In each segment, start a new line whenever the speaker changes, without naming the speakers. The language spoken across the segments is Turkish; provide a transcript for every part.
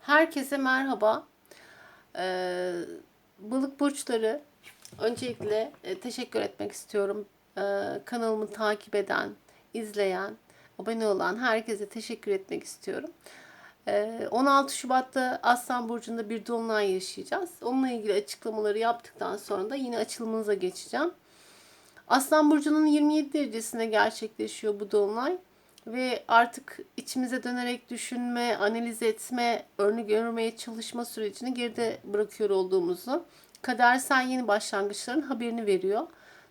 Herkese merhaba. Ee, balık burçları öncelikle e, teşekkür etmek istiyorum. Ee, kanalımı takip eden, izleyen, abone olan herkese teşekkür etmek istiyorum. Ee, 16 Şubat'ta Aslan Burcu'nda bir dolunay yaşayacağız. Onunla ilgili açıklamaları yaptıktan sonra da yine açılımınıza geçeceğim. Aslan Burcu'nun 27 derecesinde gerçekleşiyor bu dolunay ve artık içimize dönerek düşünme, analiz etme, örnek görmeye çalışma sürecini geride bırakıyor olduğumuzu, kadersel yeni başlangıçların haberini veriyor.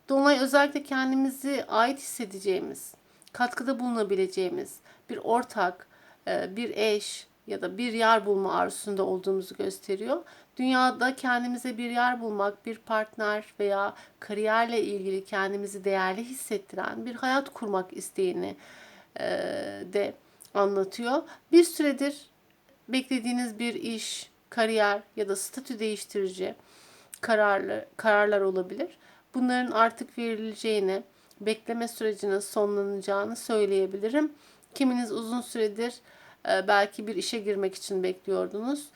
Dolunay özellikle kendimizi ait hissedeceğimiz, katkıda bulunabileceğimiz bir ortak, e, bir eş ya da bir yer bulma arzusunda olduğumuzu gösteriyor. Dünyada kendimize bir yer bulmak, bir partner veya kariyerle ilgili kendimizi değerli hissettiren bir hayat kurmak isteğini de anlatıyor. Bir süredir beklediğiniz bir iş, kariyer ya da statü değiştirici kararlı, kararlar olabilir. Bunların artık verileceğini, bekleme sürecinin sonlanacağını söyleyebilirim. Kiminiz uzun süredir e, belki bir işe girmek için bekliyordunuz.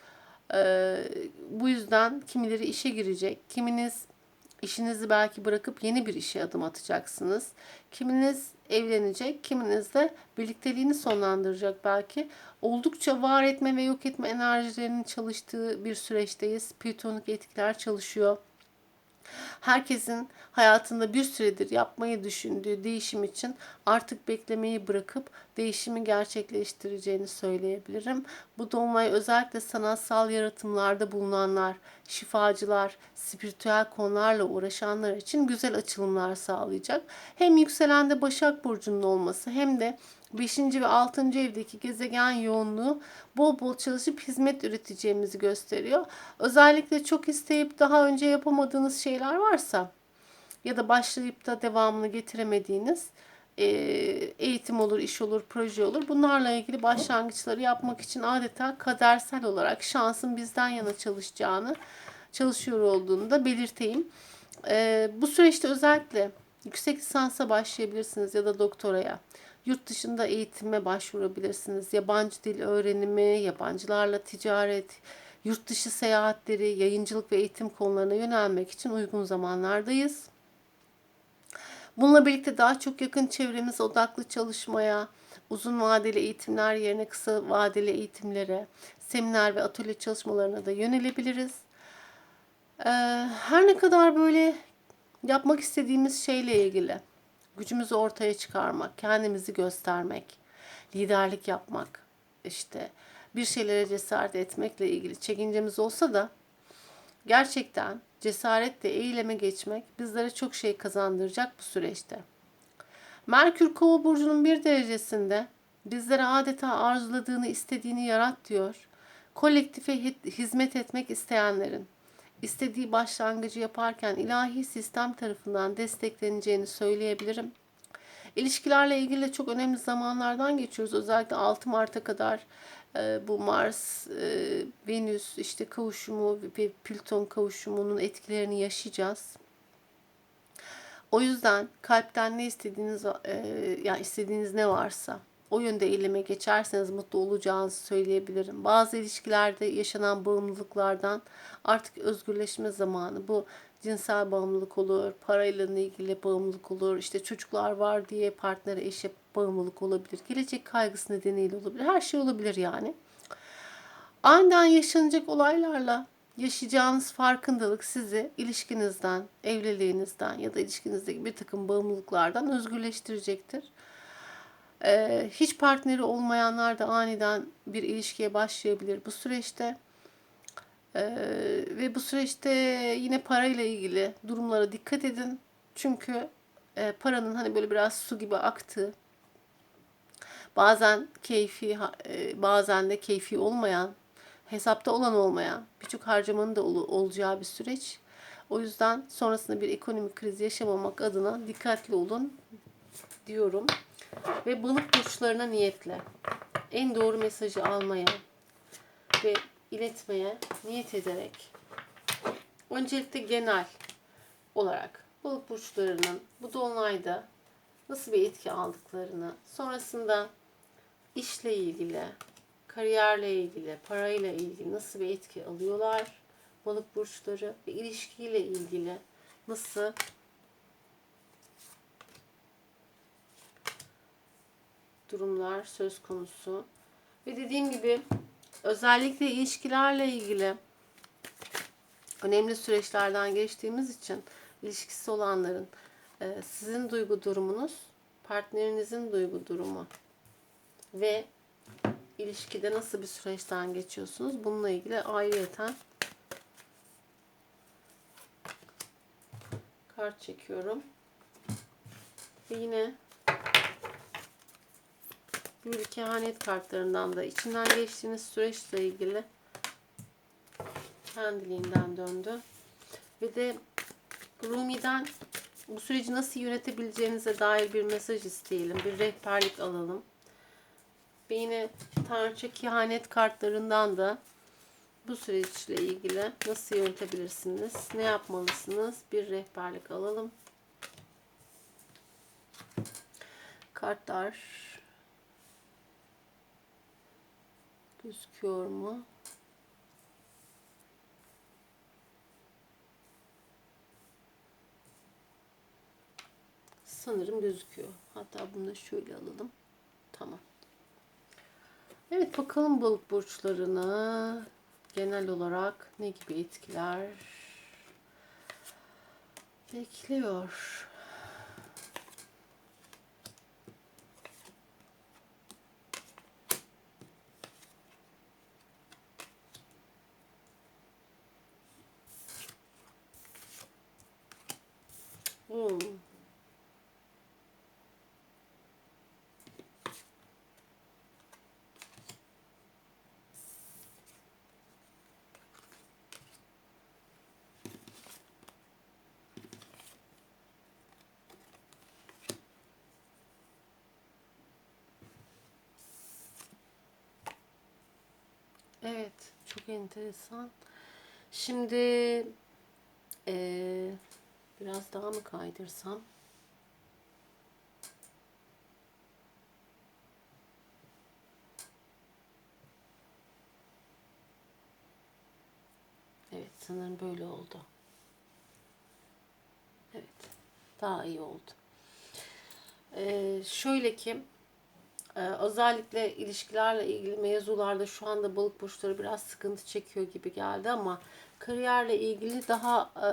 E, bu yüzden kimileri işe girecek, kiminiz işinizi belki bırakıp yeni bir işe adım atacaksınız. Kiminiz evlenecek, kiminiz de birlikteliğini sonlandıracak belki. Oldukça var etme ve yok etme enerjilerinin çalıştığı bir süreçteyiz. Plütonik etkiler çalışıyor. Herkesin hayatında bir süredir yapmayı düşündüğü değişim için artık beklemeyi bırakıp değişimi gerçekleştireceğini söyleyebilirim. Bu dolunay özellikle sanatsal yaratımlarda bulunanlar, şifacılar, spiritüel konularla uğraşanlar için güzel açılımlar sağlayacak. Hem yükselende Başak Burcu'nun olması hem de 5. ve 6. evdeki gezegen yoğunluğu bol bol çalışıp hizmet üreteceğimizi gösteriyor. Özellikle çok isteyip daha önce yapamadığınız şeyler varsa ya da başlayıp da devamını getiremediğiniz e, eğitim olur, iş olur, proje olur. Bunlarla ilgili başlangıçları yapmak için adeta kadersel olarak şansın bizden yana çalışacağını, çalışıyor olduğunu da belirteyim. E, bu süreçte özellikle yüksek lisansa başlayabilirsiniz ya da doktoraya. Yurt dışında eğitime başvurabilirsiniz. Yabancı dil öğrenimi, yabancılarla ticaret, yurt dışı seyahatleri, yayıncılık ve eğitim konularına yönelmek için uygun zamanlardayız. Bununla birlikte daha çok yakın çevremiz odaklı çalışmaya, uzun vadeli eğitimler yerine kısa vadeli eğitimlere, seminer ve atölye çalışmalarına da yönelebiliriz. Ee, her ne kadar böyle yapmak istediğimiz şeyle ilgili gücümüzü ortaya çıkarmak, kendimizi göstermek, liderlik yapmak, işte bir şeylere cesaret etmekle ilgili çekincemiz olsa da gerçekten cesaretle eyleme geçmek bizlere çok şey kazandıracak bu süreçte. Merkür Kova burcunun bir derecesinde bizlere adeta arzuladığını, istediğini yarat diyor. Kolektife hizmet etmek isteyenlerin istediği başlangıcı yaparken ilahi sistem tarafından destekleneceğini söyleyebilirim. İlişkilerle ilgili çok önemli zamanlardan geçiyoruz. Özellikle 6 Mart'a kadar e, bu Mars, e, Venüs işte kavuşumu ve Plüton kavuşumunun etkilerini yaşayacağız. O yüzden kalpten ne istediğiniz e, yani istediğiniz ne varsa o yönde eyleme geçerseniz mutlu olacağınızı söyleyebilirim. Bazı ilişkilerde yaşanan bağımlılıklardan artık özgürleşme zamanı. Bu cinsel bağımlılık olur, parayla ilgili bağımlılık olur, işte çocuklar var diye partnere, eşe bağımlılık olabilir. Gelecek kaygısı nedeniyle olabilir. Her şey olabilir yani. Aniden yaşanacak olaylarla yaşayacağınız farkındalık sizi ilişkinizden, evliliğinizden ya da ilişkinizdeki bir takım bağımlılıklardan özgürleştirecektir. Ee, hiç partneri olmayanlar da aniden bir ilişkiye başlayabilir bu süreçte. Ee, ve bu süreçte yine parayla ilgili durumlara dikkat edin. Çünkü e, paranın hani böyle biraz su gibi aktığı, bazen keyfi, e, bazen de keyfi olmayan, hesapta olan olmayan birçok harcamanın da ol, olacağı bir süreç. O yüzden sonrasında bir ekonomik kriz yaşamamak adına dikkatli olun diyorum ve balık burçlarına niyetle en doğru mesajı almaya ve iletmeye niyet ederek öncelikle genel olarak balık burçlarının bu dolunayda nasıl bir etki aldıklarını, sonrasında işle ilgili, kariyerle ilgili, parayla ilgili nasıl bir etki alıyorlar? Balık burçları ve ilişkiyle ilgili nasıl durumlar söz konusu. Ve dediğim gibi özellikle ilişkilerle ilgili önemli süreçlerden geçtiğimiz için ilişkisi olanların e, sizin duygu durumunuz, partnerinizin duygu durumu ve ilişkide nasıl bir süreçten geçiyorsunuz bununla ilgili ayrıyeten kart çekiyorum. Ve yine bir kehanet kartlarından da içinden geçtiğiniz süreçle ilgili kendiliğinden döndü. Ve de Rumi'den bu süreci nasıl yönetebileceğinize dair bir mesaj isteyelim. Bir rehberlik alalım. Ve yine Tanrıça kehanet kartlarından da bu süreçle ilgili nasıl yönetebilirsiniz? Ne yapmalısınız? Bir rehberlik alalım. Kartlar gözüküyor mu? Sanırım gözüküyor. Hatta bunu da şöyle alalım. Tamam. Evet bakalım balık burçlarına genel olarak ne gibi etkiler bekliyor. Evet, çok enteresan. Şimdi eee, biraz daha mı kaydırsam? Evet, sanırım böyle oldu. Evet, daha iyi oldu. Eee, şöyle ki, ee, özellikle ilişkilerle ilgili mevzularda şu anda balık burçları biraz sıkıntı çekiyor gibi geldi ama kariyerle ilgili daha e,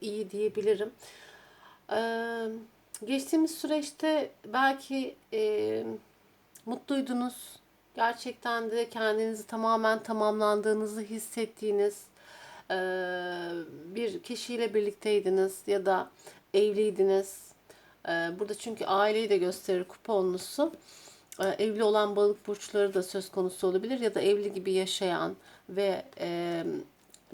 iyi diyebilirim. Ee, geçtiğimiz süreçte belki e, mutluydunuz. Gerçekten de kendinizi tamamen tamamlandığınızı hissettiğiniz e, bir kişiyle birlikteydiniz ya da evliydiniz. E, burada çünkü aileyi de gösterir kuponlusu. E, evli olan balık burçları da söz konusu olabilir ya da evli gibi yaşayan ve e,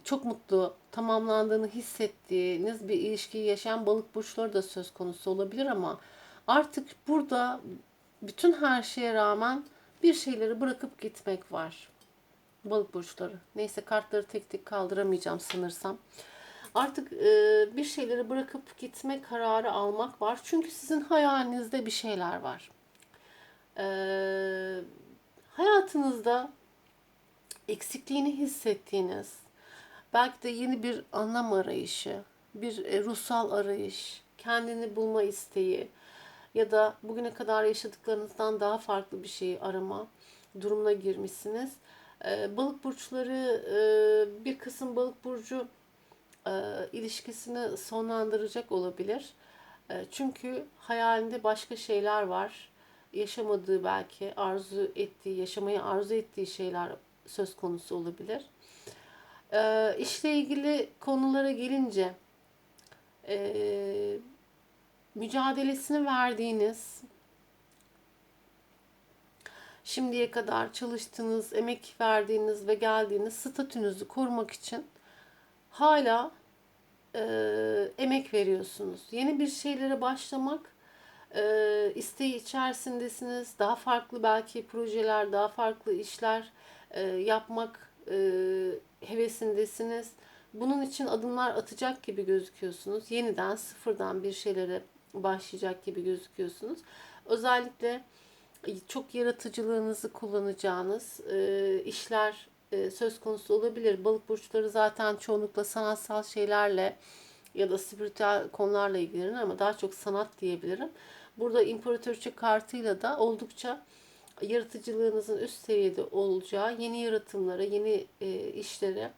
çok mutlu, tamamlandığını hissettiğiniz bir ilişkiyi yaşayan balık burçları da söz konusu olabilir ama artık burada bütün her şeye rağmen bir şeyleri bırakıp gitmek var. Balık burçları. Neyse kartları tek tek kaldıramayacağım sanırsam. Artık e, bir şeyleri bırakıp gitme kararı almak var. Çünkü sizin hayalinizde bir şeyler var e, hayatınızda eksikliğini hissettiğiniz, belki de yeni bir anlam arayışı, bir e, ruhsal arayış, kendini bulma isteği ya da bugüne kadar yaşadıklarınızdan daha farklı bir şeyi arama durumuna girmişsiniz. E, balık burçları e, bir kısım balık burcu e, ilişkisini sonlandıracak olabilir. E, çünkü hayalinde başka şeyler var yaşamadığı belki arzu ettiği, yaşamayı arzu ettiği şeyler söz konusu olabilir. Ee, işle ilgili konulara gelince e, mücadelesini verdiğiniz, şimdiye kadar çalıştığınız, emek verdiğiniz ve geldiğiniz statünüzü korumak için hala e, emek veriyorsunuz. Yeni bir şeylere başlamak e, isteği içerisindesiniz. Daha farklı belki projeler, daha farklı işler e, yapmak e, hevesindesiniz. Bunun için adımlar atacak gibi gözüküyorsunuz. Yeniden sıfırdan bir şeylere başlayacak gibi gözüküyorsunuz. Özellikle çok yaratıcılığınızı kullanacağınız e, işler e, söz konusu olabilir. Balık burçları zaten çoğunlukla sanatsal şeylerle ya da spiritüel konularla ilgilenir ama daha çok sanat diyebilirim. Burada imparatoriçe kartıyla da oldukça yaratıcılığınızın üst seviyede olacağı yeni yaratımlara, yeni e, işlere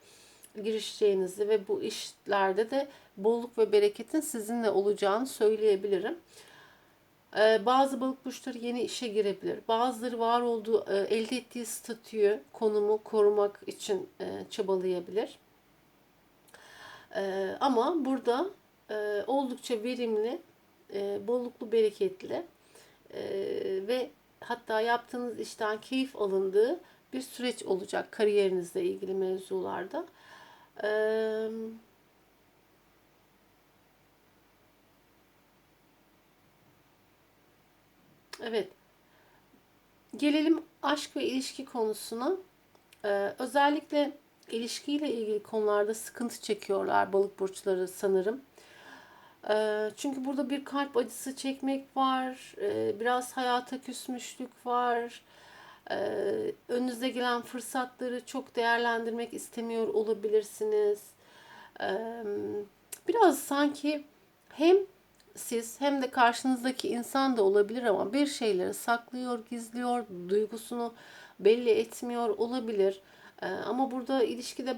girişeceğinizi ve bu işlerde de bolluk ve bereketin sizinle olacağını söyleyebilirim. Ee, bazı balık burçları yeni işe girebilir. Bazıları var olduğu, e, elde ettiği statüyü, konumu korumak için e, çabalayabilir. Ee, ama burada e, oldukça verimli, bolluklu, bereketli ve hatta yaptığınız işten keyif alındığı bir süreç olacak kariyerinizle ilgili mevzularda. Evet. Evet. Gelelim aşk ve ilişki konusuna. Ee, özellikle ilişkiyle ilgili konularda sıkıntı çekiyorlar balık burçları sanırım. Çünkü burada bir kalp acısı çekmek var. Biraz hayata küsmüşlük var. Önünüze gelen fırsatları çok değerlendirmek istemiyor olabilirsiniz. Biraz sanki hem siz hem de karşınızdaki insan da olabilir ama bir şeyleri saklıyor, gizliyor, duygusunu belli etmiyor olabilir. Ama burada ilişkide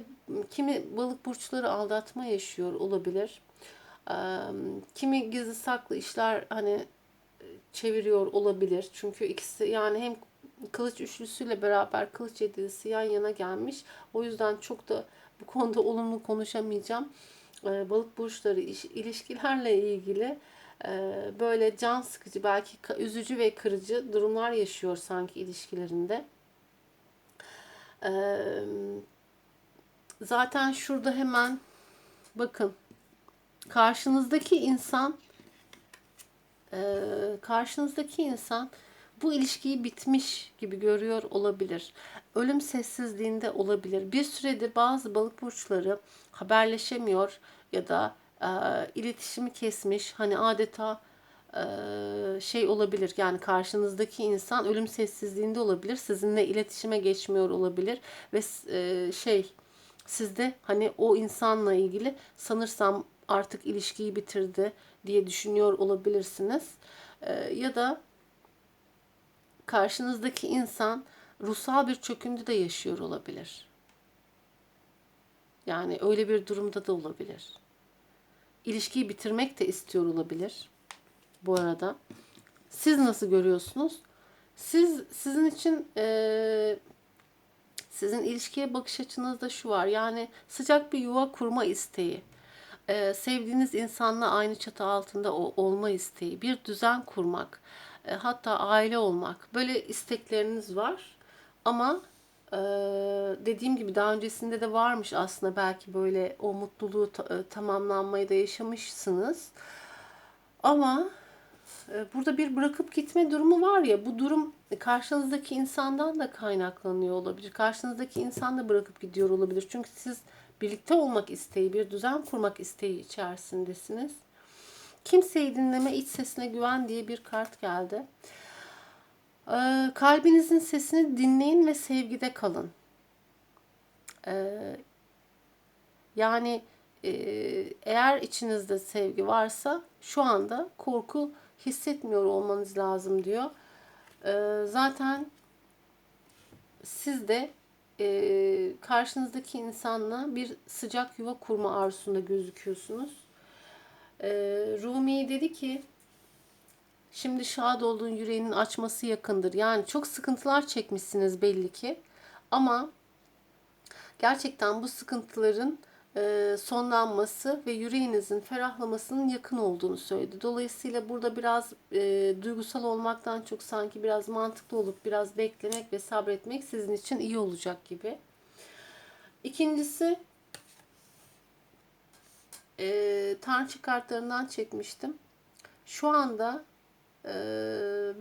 kimi balık burçları aldatma yaşıyor olabilir. Kimi gizli saklı işler hani çeviriyor olabilir. Çünkü ikisi yani hem kılıç üçlüsüyle beraber kılıç yedilisi yan yana gelmiş. O yüzden çok da bu konuda olumlu konuşamayacağım. Balık burçları ilişkilerle ilgili böyle can sıkıcı belki üzücü ve kırıcı durumlar yaşıyor sanki ilişkilerinde. Zaten şurada hemen bakın karşınızdaki insan e, karşınızdaki insan bu ilişkiyi bitmiş gibi görüyor olabilir. Ölüm sessizliğinde olabilir. Bir süredir bazı balık burçları haberleşemiyor ya da e, iletişimi kesmiş. Hani adeta e, şey olabilir. Yani karşınızdaki insan ölüm sessizliğinde olabilir. Sizinle iletişime geçmiyor olabilir ve e, şey sizde hani o insanla ilgili sanırsam artık ilişkiyi bitirdi diye düşünüyor olabilirsiniz. E, ya da karşınızdaki insan ruhsal bir çöküntü de yaşıyor olabilir. Yani öyle bir durumda da olabilir. İlişkiyi bitirmek de istiyor olabilir. Bu arada. Siz nasıl görüyorsunuz? Siz sizin için e, sizin ilişkiye bakış açınızda şu var. Yani sıcak bir yuva kurma isteği. E, sevdiğiniz insanla aynı çatı altında o, olma isteği. Bir düzen kurmak e, hatta aile olmak böyle istekleriniz var. Ama e, dediğim gibi daha öncesinde de varmış aslında belki böyle o mutluluğu ta, e, tamamlanmayı da yaşamışsınız. Ama e, burada bir bırakıp gitme durumu var ya bu durum karşınızdaki insandan da kaynaklanıyor olabilir. Karşınızdaki insan da bırakıp gidiyor olabilir. Çünkü siz birlikte olmak isteği bir düzen kurmak isteği içerisindesiniz Kimseyi dinleme, iç sesine güven diye bir kart geldi. Ee, kalbinizin sesini dinleyin ve sevgide kalın. Ee, yani e, eğer içinizde sevgi varsa şu anda korku hissetmiyor olmanız lazım diyor. Ee, zaten siz de e, karşınızdaki insanla bir sıcak yuva kurma arzusunda gözüküyorsunuz. E, Rumi dedi ki şimdi şad olduğun yüreğinin açması yakındır. Yani çok sıkıntılar çekmişsiniz belli ki. Ama gerçekten bu sıkıntıların sonlanması ve yüreğinizin ferahlamasının yakın olduğunu söyledi. Dolayısıyla burada biraz e, duygusal olmaktan çok sanki biraz mantıklı olup biraz beklemek ve sabretmek sizin için iyi olacak gibi. İkincisi e, tanrıçı kartlarından çekmiştim. Şu anda e,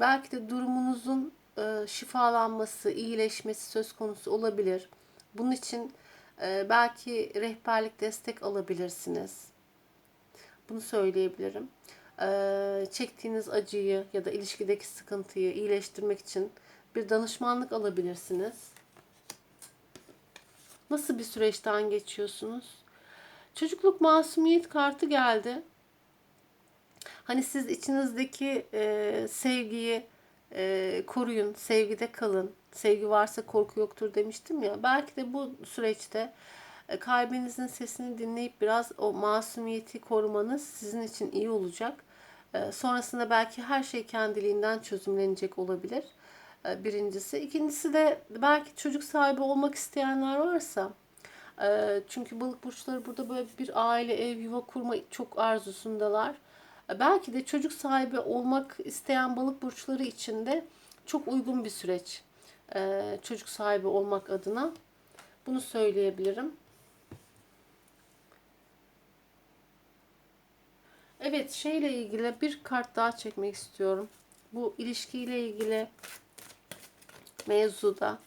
belki de durumunuzun e, şifalanması, iyileşmesi söz konusu olabilir. Bunun için e, belki rehberlik destek alabilirsiniz. Bunu söyleyebilirim. e, çektiğiniz acıyı ya da ilişkideki sıkıntıyı iyileştirmek için bir danışmanlık alabilirsiniz. Nasıl bir süreçten geçiyorsunuz? Çocukluk masumiyet kartı geldi. Hani siz içinizdeki e, sevgiyi e, koruyun, sevgide kalın. Sevgi varsa korku yoktur demiştim ya. Belki de bu süreçte e, kalbinizin sesini dinleyip biraz o masumiyeti korumanız sizin için iyi olacak. E, sonrasında belki her şey kendiliğinden çözümlenecek olabilir. E, birincisi. İkincisi de belki çocuk sahibi olmak isteyenler varsa e, çünkü balık burçları burada böyle bir aile, ev, yuva kurma çok arzusundalar. Belki de çocuk sahibi olmak isteyen balık burçları için de çok uygun bir süreç. E, Çocuk sahibi olmak adına. Bunu söyleyebilirim. Evet, şeyle ilgili bir kart daha çekmek istiyorum. Bu ilişkiyle ilgili mevzuda.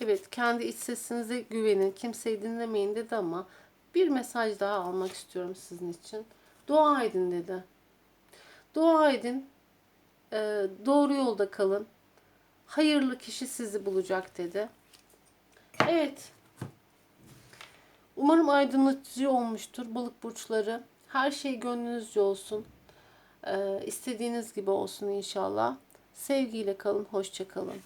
Evet, kendi iç sesinize güvenin, kimseyi dinlemeyin dedi ama bir mesaj daha almak istiyorum sizin için. Dua edin dedi. Dua edin, e, doğru yolda kalın. Hayırlı kişi sizi bulacak dedi. Evet. Umarım aydınlatıcı olmuştur balık burçları. Her şey gönlünüzce olsun. E, istediğiniz gibi olsun inşallah. Sevgiyle kalın, hoşça kalın.